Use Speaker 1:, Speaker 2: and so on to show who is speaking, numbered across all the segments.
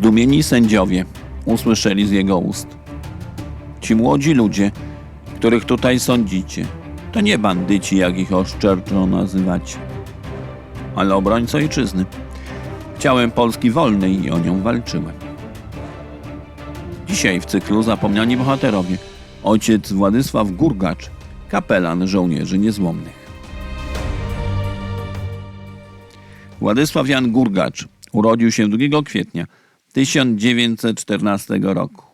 Speaker 1: Zdumieni sędziowie usłyszeli z jego ust. Ci młodzi ludzie, których tutaj sądzicie, to nie bandyci, jak ich oszczerczo nazywacie, ale obrońcy ojczyzny. Chciałem Polski wolnej i o nią walczyłem. Dzisiaj w cyklu Zapomniani Bohaterowie ojciec Władysław Gurgacz, kapelan żołnierzy niezłomnych. Władysław Jan Gurgacz urodził się 2 kwietnia 1914 roku.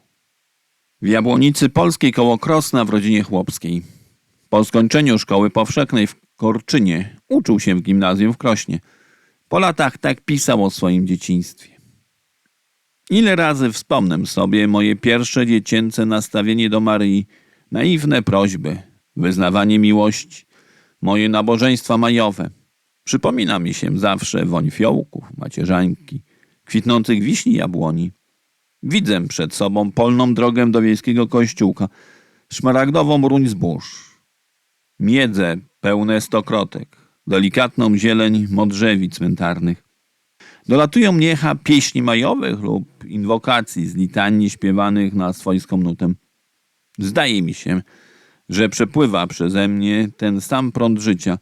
Speaker 1: W Jabłonicy Polskiej koło Krosna w rodzinie chłopskiej. Po skończeniu szkoły powszechnej w Korczynie uczył się w gimnazjum w Krośnie. Po latach tak pisał o swoim dzieciństwie. Ile razy wspomnę sobie moje pierwsze dziecięce nastawienie do Maryi, naiwne prośby, wyznawanie miłości, moje nabożeństwa majowe. Przypomina mi się zawsze woń fiołków, macierzańki, kwitnących wiśni jabłoni. Widzę przed sobą polną drogę do wiejskiego kościółka, szmaragdową ruń zbóż, miedze pełne stokrotek, delikatną zieleń modrzewi cmentarnych. Dolatują mnie echa pieśni majowych lub inwokacji z litanii śpiewanych na swojską nutę. Zdaje mi się, że przepływa przeze mnie ten sam prąd życia.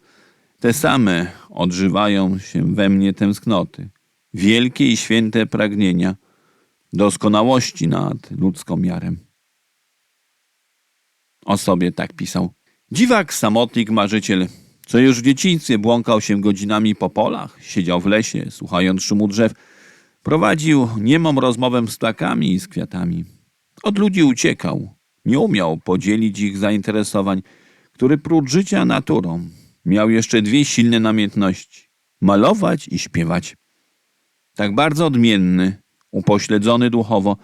Speaker 1: Te same odżywają się we mnie tęsknoty, wielkie i święte pragnienia, doskonałości nad ludzką miarę. O sobie tak pisał. Dziwak, samotnik, marzyciel, co już w dzieciństwie błąkał się godzinami po polach, siedział w lesie, słuchając szumu drzew, prowadził niemą rozmowę z ptakami i z kwiatami. Od ludzi uciekał, nie umiał podzielić ich zainteresowań, który prócz życia naturą miał jeszcze dwie silne namiętności malować i śpiewać. Tak bardzo odmienny, upośledzony duchowo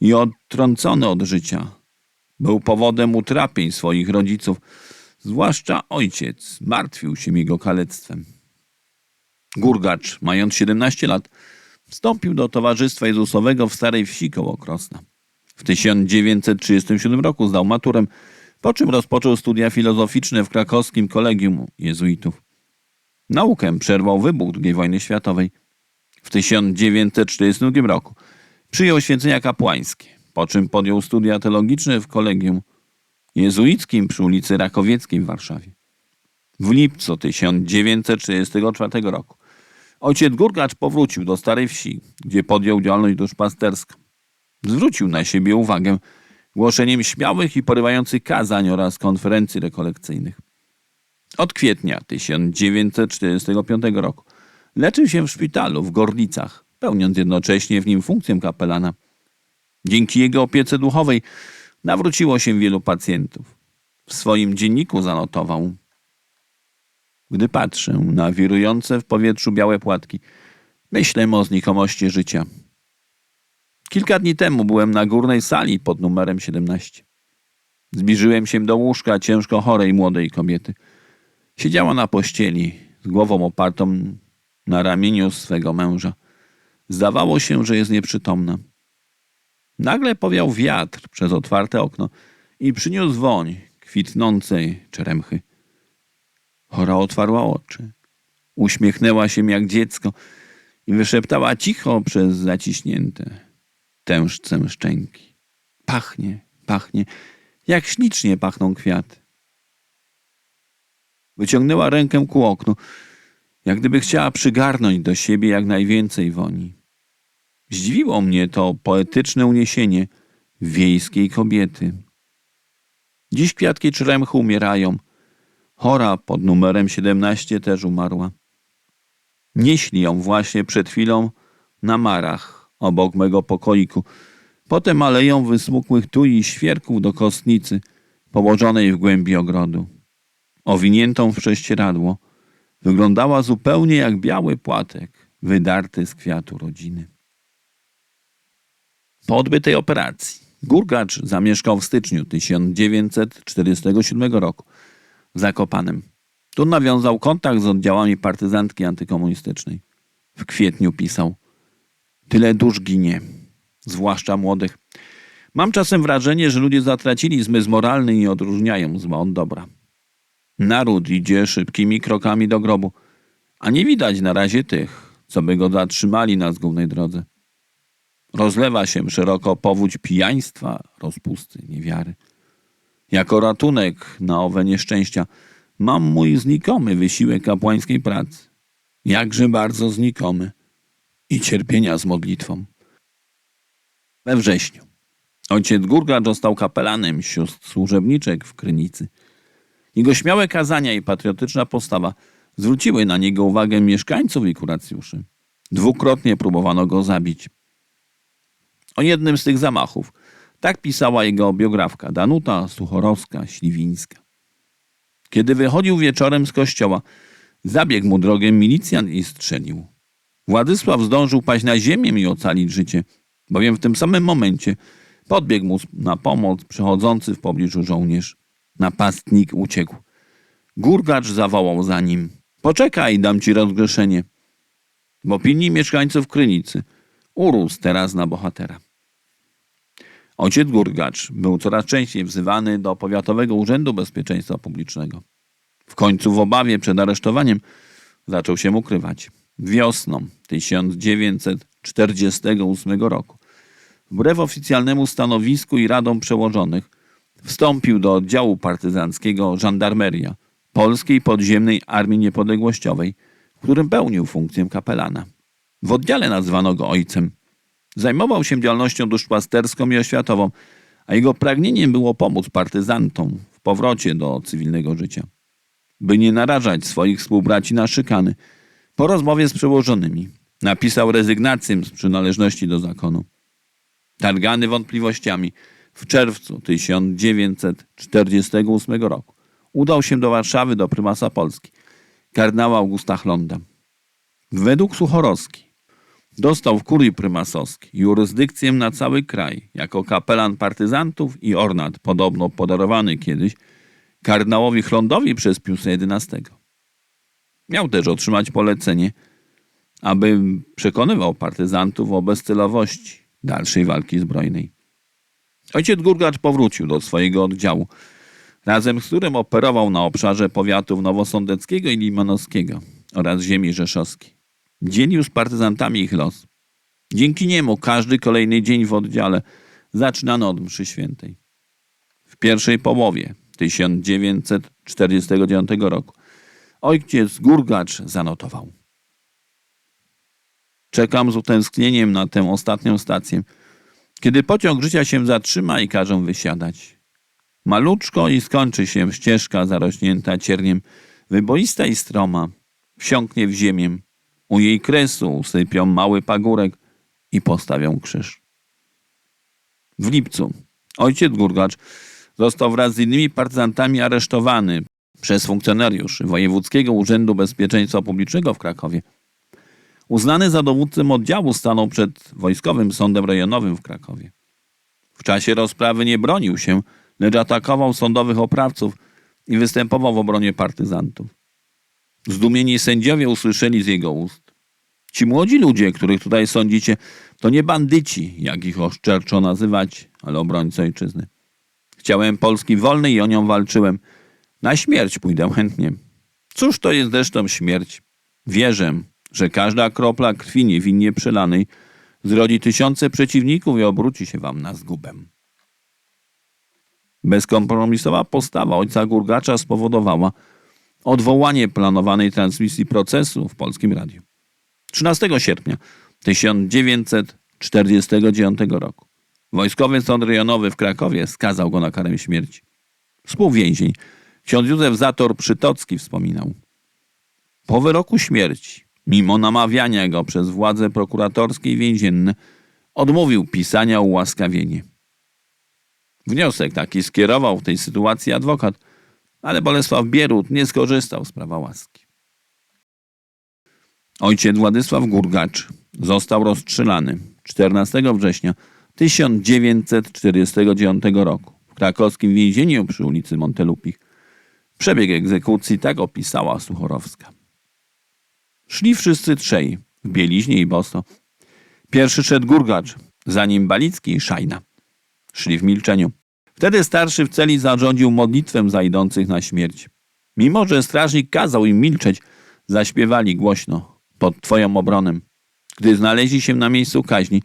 Speaker 1: i odtrącony od życia, był powodem utrapień swoich rodziców, zwłaszcza ojciec martwił się jego kalectwem. Gurgacz, mając 17 lat, wstąpił do Towarzystwa Jezusowego w Starej Wsi koło Krosna. W 1937 roku zdał maturę, po czym rozpoczął studia filozoficzne w krakowskim kolegium jezuitów. Naukę przerwał wybuch II wojny światowej. W 1942 roku przyjął święcenia kapłańskie, po czym podjął studia teologiczne w kolegium jezuickim przy ulicy Rakowieckiej w Warszawie. W lipcu 1934 roku ojciec Gurgacz powrócił do Starej Wsi, gdzie podjął działalność duszpasterską. Zwrócił na siebie uwagę głoszeniem śmiałych i porywających kazań oraz konferencji rekolekcyjnych. Od kwietnia 1945 roku leczył się w szpitalu w Gorlicach, pełniąc jednocześnie w nim funkcję kapelana. Dzięki jego opiece duchowej nawróciło się wielu pacjentów. W swoim dzienniku zanotował: Gdy patrzę na wirujące w powietrzu białe płatki, myślę o znikomości życia. Kilka dni temu byłem na górnej sali pod numerem 17. Zbliżyłem się do łóżka ciężko chorej młodej kobiety. Siedziała na pościeli, z głową opartą na ramieniu swego męża. Zdawało się, że jest nieprzytomna. Nagle powiał wiatr przez otwarte okno i przyniósł woń kwitnącej czeremchy. Chora otwarła oczy. Uśmiechnęła się jak dziecko i wyszeptała cicho przez zaciśnięte tężce szczęki. Pachnie, pachnie, jak ślicznie pachną kwiaty. Wyciągnęła rękę ku oknu, jak gdyby chciała przygarnąć do siebie jak najwięcej woni. Zdziwiło mnie to poetyczne uniesienie wiejskiej kobiety. Dziś kwiatki czremchu umierają. Chora pod numerem 17 też umarła. Nieśli ją właśnie przed chwilą na marach obok mego pokoiku. Potem aleją wysmukłych tu i świerków do kostnicy położonej w głębi ogrodu. Owiniętą w prześcieradło wyglądała zupełnie jak biały płatek wydarty z kwiatu rodziny. Po odbytej operacji Gurgacz zamieszkał w styczniu 1947 roku w Zakopanem. Tu nawiązał kontakt z oddziałami partyzantki antykomunistycznej. W kwietniu pisał Tyle dusz ginie, zwłaszcza młodych. Mam czasem wrażenie, że ludzie zatracili zmysł moralny i nie odróżniają zła od dobra. Naród idzie szybkimi krokami do grobu, a nie widać na razie tych, co by go zatrzymali na zgubnej drodze. rozlewa się szeroko powódź pijaństwa, rozpusty, niewiary. Jako ratunek na owe nieszczęścia mam mój znikomy wysiłek kapłańskiej pracy. Jakże bardzo znikomy i cierpienia z modlitwą. We wrześniu ojciec Gurgacz został kapelanem sióstr służebniczek w Krynicy. Jego śmiałe kazania i patriotyczna postawa zwróciły na niego uwagę mieszkańców i kuracjuszy. Dwukrotnie próbowano go zabić. O jednym z tych zamachów tak pisała jego biografka Danuta Suchorowska-Śliwińska. Kiedy wychodził wieczorem z kościoła, zabiegł mu drogę milicjant i strzelił. Władysław zdążył paść na ziemię i ocalić życie, bowiem w tym samym momencie podbiegł mu na pomoc przechodzący w pobliżu żołnierz. Napastnik uciekł. Gurgacz zawołał za nim. Poczekaj, dam ci rozgrzeszenie. W opinii mieszkańców Krynicy urósł teraz na bohatera. Ojciec Gurgacz był coraz częściej wzywany do Powiatowego Urzędu Bezpieczeństwa Publicznego. W końcu w obawie przed aresztowaniem zaczął się ukrywać. Wiosną 1948 roku, wbrew oficjalnemu stanowisku i radom przełożonych, wstąpił do oddziału partyzanckiego Żandarmeria Polskiej Podziemnej Armii Niepodległościowej, w którym pełnił funkcję kapelana. W oddziale nazwano go ojcem. Zajmował się działalnością duszpasterską i oświatową, a jego pragnieniem było pomóc partyzantom w powrocie do cywilnego życia. By nie narażać swoich współbraci na szykany, po rozmowie z przełożonymi napisał rezygnację z przynależności do zakonu. Targany wątpliwościami w czerwcu 1948 roku udał się do Warszawy do prymasa Polski, kardynała Augusta Chlonda. Według Suchorowski dostał w kurii prymasowskiej jurysdykcję na cały kraj jako kapelan partyzantów i ornat podobno podarowany kiedyś kardynałowi Chlondowi przez Piusa XI. Miał też otrzymać polecenie, aby przekonywał partyzantów o bezcelowości dalszej walki zbrojnej. Ojciec Gurgacz powrócił do swojego oddziału, razem z którym operował na obszarze powiatów nowosądeckiego i limanowskiego oraz ziemi rzeszowskiej. Dzielił z partyzantami ich los. Dzięki niemu każdy kolejny dzień w oddziale zaczynano od mszy świętej. W pierwszej połowie 1949 roku ojciec Gurgacz zanotował. Czekam z utęsknieniem na tę ostatnią stację, kiedy pociąg życia się zatrzyma i każą wysiadać. Maluczko i skończy się ścieżka zarośnięta cierniem, wyboista i stroma, wsiąknie w ziemię. U jej kresu usypią mały pagórek i postawią krzyż. W lipcu ojciec Gurgacz został wraz z innymi partyzantami aresztowany przez funkcjonariuszy Wojewódzkiego Urzędu Bezpieczeństwa Publicznego w Krakowie. Uznany za dowódcę oddziału stanął przed Wojskowym Sądem Rejonowym w Krakowie. W czasie rozprawy nie bronił się, lecz atakował sądowych oprawców i występował w obronie partyzantów. Zdumieni sędziowie usłyszeli z jego ust. Ci młodzi ludzie, których tutaj sądzicie, to nie bandyci, jak ich oszczerczo nazywać, ale obrońcy ojczyzny. Chciałem Polski wolnej i o nią walczyłem. Na śmierć pójdę chętnie. Cóż to jest zresztą śmierć? Wierzę, że każda kropla krwi niewinnie przelanej zrodzi tysiące przeciwników i obróci się wam na zgubę. Bezkompromisowa postawa ojca Gurgacza spowodowała odwołanie planowanej transmisji procesu w Polskim Radiu. 13 sierpnia 1949 roku Wojskowy Sąd Rejonowy w Krakowie skazał go na karę śmierci. Współwięzień ksiądz Józef Zator Przytocki wspominał. Po wyroku śmierci, mimo namawiania go przez władze prokuratorskie i więzienne, odmówił pisania ułaskawienie. Wniosek taki skierował w tej sytuacji adwokat, ale Bolesław Bierut nie skorzystał z prawa łaski. Ojciec Władysław Gurgacz został rozstrzelany 14 września 1949 roku w krakowskim więzieniu przy ulicy Montelupich. Przebieg egzekucji tak opisała Suchorowska. Szli wszyscy trzej, w bieliźnie i boso. Pierwszy szedł Gurgacz, za nim Balicki i Szajna. Szli w milczeniu. Wtedy starszy w celi zarządził modlitwę za idących na śmierć. Mimo, że strażnik kazał im milczeć, zaśpiewali głośno, pod twoją obronem. Gdy znaleźli się na miejscu kaźni,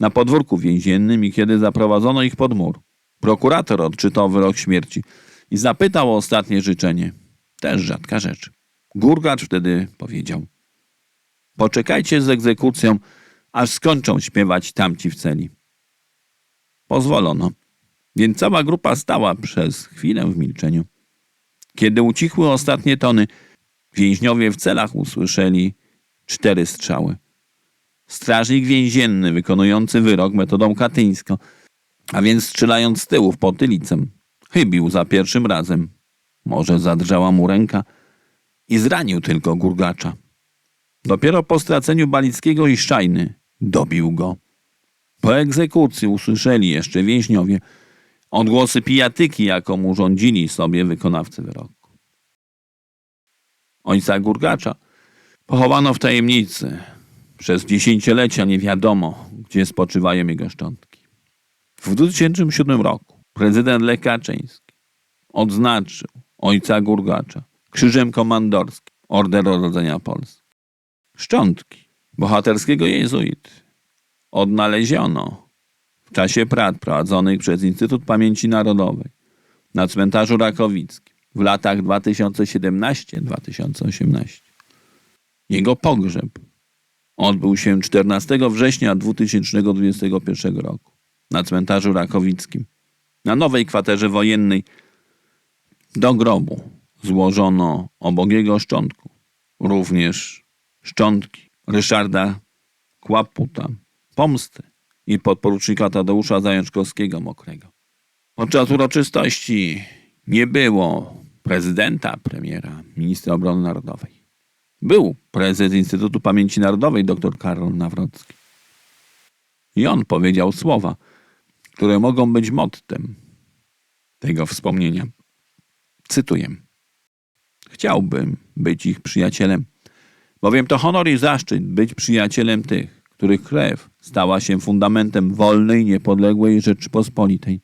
Speaker 1: na podwórku więziennym i kiedy zaprowadzono ich pod mur. Prokurator odczytał wyrok śmierci i zapytał o ostatnie życzenie. Też rzadka rzecz. Gurgacz wtedy powiedział: Poczekajcie z egzekucją, aż skończą śpiewać tamci w celi. Pozwolono, więc cała grupa stała przez chwilę w milczeniu. Kiedy ucichły ostatnie tony, więźniowie w celach usłyszeli cztery strzały. Strażnik więzienny wykonujący wyrok metodą katyńską, a więc strzelając z tyłu w potylicę, chybił za pierwszym razem. Może zadrżała mu ręka i zranił tylko gurgacza. Dopiero po straceniu Balickiego i Szczajny dobił go. Po egzekucji usłyszeli jeszcze więźniowie odgłosy pijatyki, jaką urządzili sobie wykonawcy wyroku. Ojca Gurgacza pochowano w tajemnicy. Przez dziesięciolecia nie wiadomo, gdzie spoczywają jego szczątki. W 2007 roku prezydent Lech Kaczyński odznaczył ojca Gurgacza krzyżem komandorskim Order Odrodzenia Polski. Szczątki bohaterskiego jezuity odnaleziono w czasie prac prowadzonych przez Instytut Pamięci Narodowej na cmentarzu Rakowickim w latach 2017-2018. Jego pogrzeb odbył się 14 września 2021 roku na cmentarzu Rakowickim. Na nowej kwaterze wojennej do grobu złożono obogiego szczątku, również szczątki Ryszarda Kłaputa, Pomsty i podporucznika Tadeusza Zajączkowskiego Mokrego. Podczas uroczystości nie było prezydenta, premiera, ministra obrony narodowej. Był prezes Instytutu Pamięci Narodowej dr Karol Nawrocki. I on powiedział słowa, które mogą być mottem tego wspomnienia. Cytuję. Chciałbym być ich przyjacielem, bowiem to honor i zaszczyt być przyjacielem tych, których krew stała się fundamentem wolnej, niepodległej Rzeczypospolitej.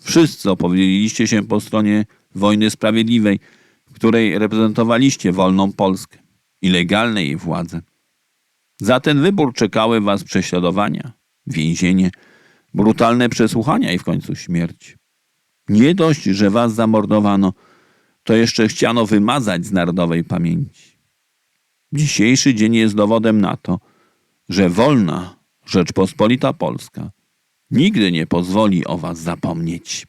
Speaker 1: Wszyscy opowiedzieliście się po stronie wojny sprawiedliwej, w której reprezentowaliście wolną Polskę i legalne jej władze. Za ten wybór czekały was prześladowania, więzienie, brutalne przesłuchania i w końcu śmierć. Nie dość, że was zamordowano, to jeszcze chciano wymazać z narodowej pamięci. Dzisiejszy dzień jest dowodem na to, że wolna Rzeczpospolita Polska nigdy nie pozwoli o was zapomnieć.